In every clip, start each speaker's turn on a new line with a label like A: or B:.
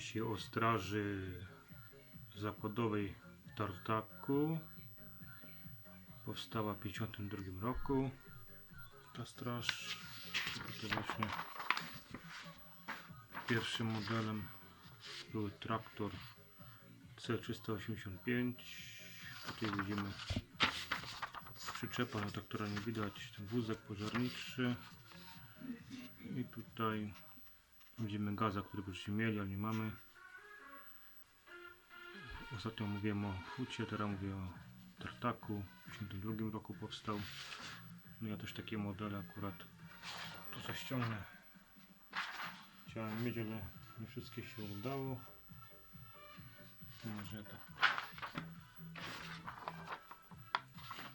A: Dzisiaj o straży zakładowej w Tartaku. Powstała w 1952 roku. Ta straż. Tutaj właśnie pierwszym modelem był traktor C385. Tutaj widzimy przyczepa na traktora nie widać, ten wózek pożarniczy. I tutaj widzimy gaza, który byśmy mieli, ale nie mamy. Ostatnio mówiłem o hucie, teraz mówię o tartaku. W 1952 roku powstał. No ja też takie modele akurat tu zaściągnę. Chciałem mieć, ale nie wszystkie się udało. Może to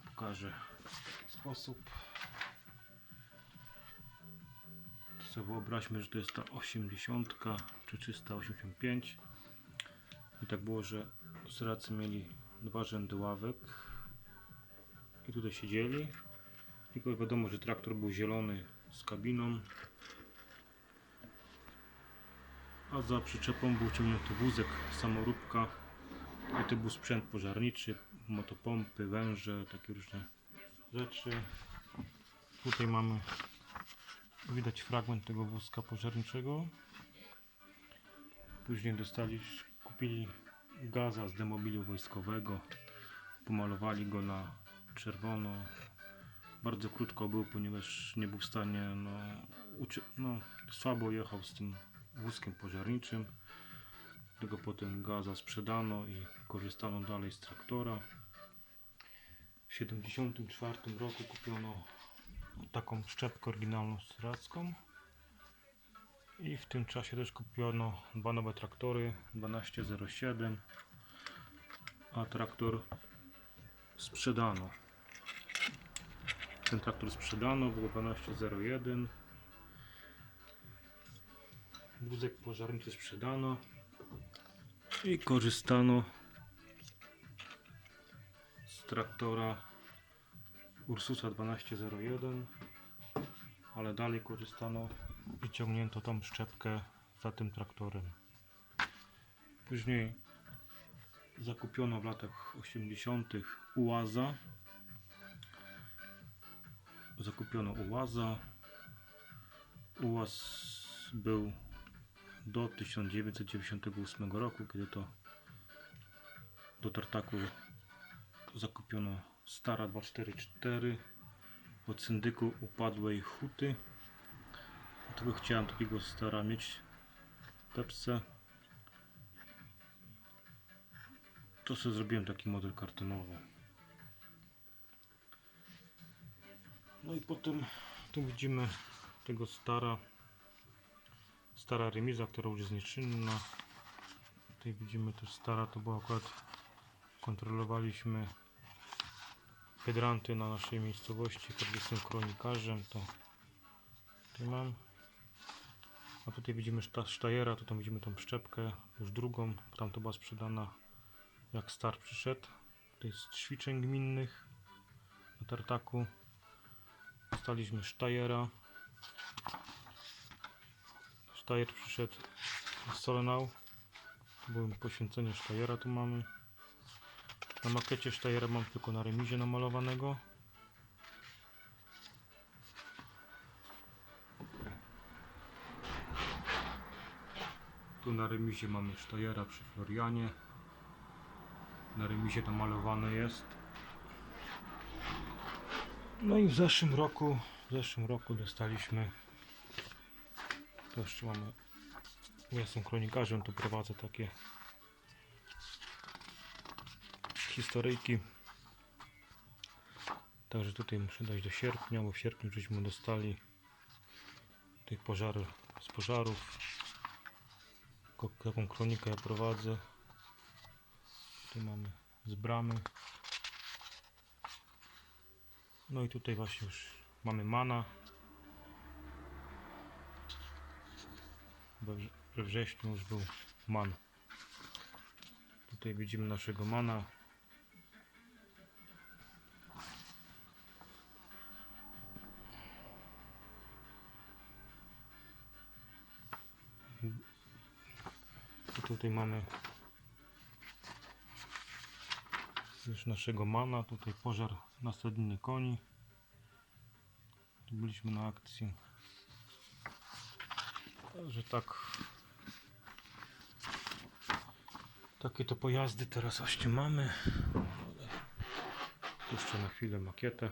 A: pokażę sposób. Sobie wyobraźmy, że to jest ta 80 czy 385. I tak było, że stracy mieli dwa rzędy ławek i tutaj siedzieli. Tylko wiadomo, że traktor był zielony z kabiną. A za przyczepą był ciągnięty wózek, samoróbka. I to był sprzęt pożarniczy, motopompy, węże, takie różne rzeczy. Tutaj mamy widać fragment tego wózka pożarniczego. Później dostali, kupili gaza z demobilu wojskowego, pomalowali go na czerwono. Bardzo krótko był, ponieważ nie był w stanie, no, no słabo jechał z tym wózkiem pożarniczym. Tego potem gaza sprzedano i korzystano dalej z traktora. W 1974 roku kupiono taką szczepkę oryginalną stracką. I w tym czasie też kupiono dwa nowe traktory 1207, a traktor sprzedano. Ten traktor sprzedano, było 1201. Wózek pożarniczy sprzedano i korzystano z traktora Ursusa 1201 ale dalej korzystano i ciągnięto tą szczepkę za tym traktorem. Później zakupiono w latach 80 ułaza. Zakupiono ułaza. Ułaz był do 1998 roku kiedy to do tartaku zakupiono stara 244 od syndyku upadłej huty. Dlatego chciałem takiego stara mieć w tepce to sobie zrobiłem taki model kartonowy. No i potem tu widzimy tego stara stara remiza, która już jest nieczynna. Tutaj widzimy też stara to była akurat kontrolowaliśmy hydranty na naszej miejscowości, pod jestem kronikarzem, to tutaj mam. A tutaj widzimy szta, sztajera, tu tam widzimy tą szczepkę, już drugą, tam to była sprzedana jak star przyszedł. Tutaj z ćwiczeń gminnych na tartaku. Dostaliśmy sztajera. Sztajer przyszedł z Solenau. Tu było poświęcenie sztajera, tu mamy. Na makiecie Steyra mam tylko na remizie namalowanego. Tu na remizie mamy Steyra przy Florianie. Na remizie namalowane jest. No i w zeszłym roku, w zeszłym roku dostaliśmy to jeszcze mamy ja jestem kronikarzem, to prowadzę takie historyjki. Także tutaj muszę dojść do sierpnia, bo w sierpniu żeśmy dostali tych pożarów z pożarów. Taką kronikę ja prowadzę. Tu mamy z bramy. No i tutaj właśnie już mamy mana. We wrześniu już był man. Tutaj widzimy naszego mana. Tutaj mamy już naszego mana. Tutaj pożar na stadniny koni. Tu byliśmy na akcji. Także tak. Takie to pojazdy teraz właśnie mamy. Ale Puszczę na chwilę makietę.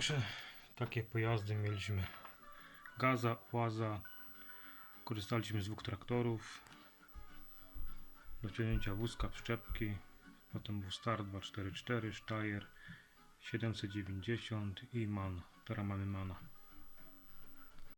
A: Także takie pojazdy mieliśmy. Gaza, Łaza. Korzystaliśmy z dwóch traktorów. Do ciągnięcia wózka, przyczepki. Potem był Star 244, Steyr 790 i MAN. Teraz mamy MANA.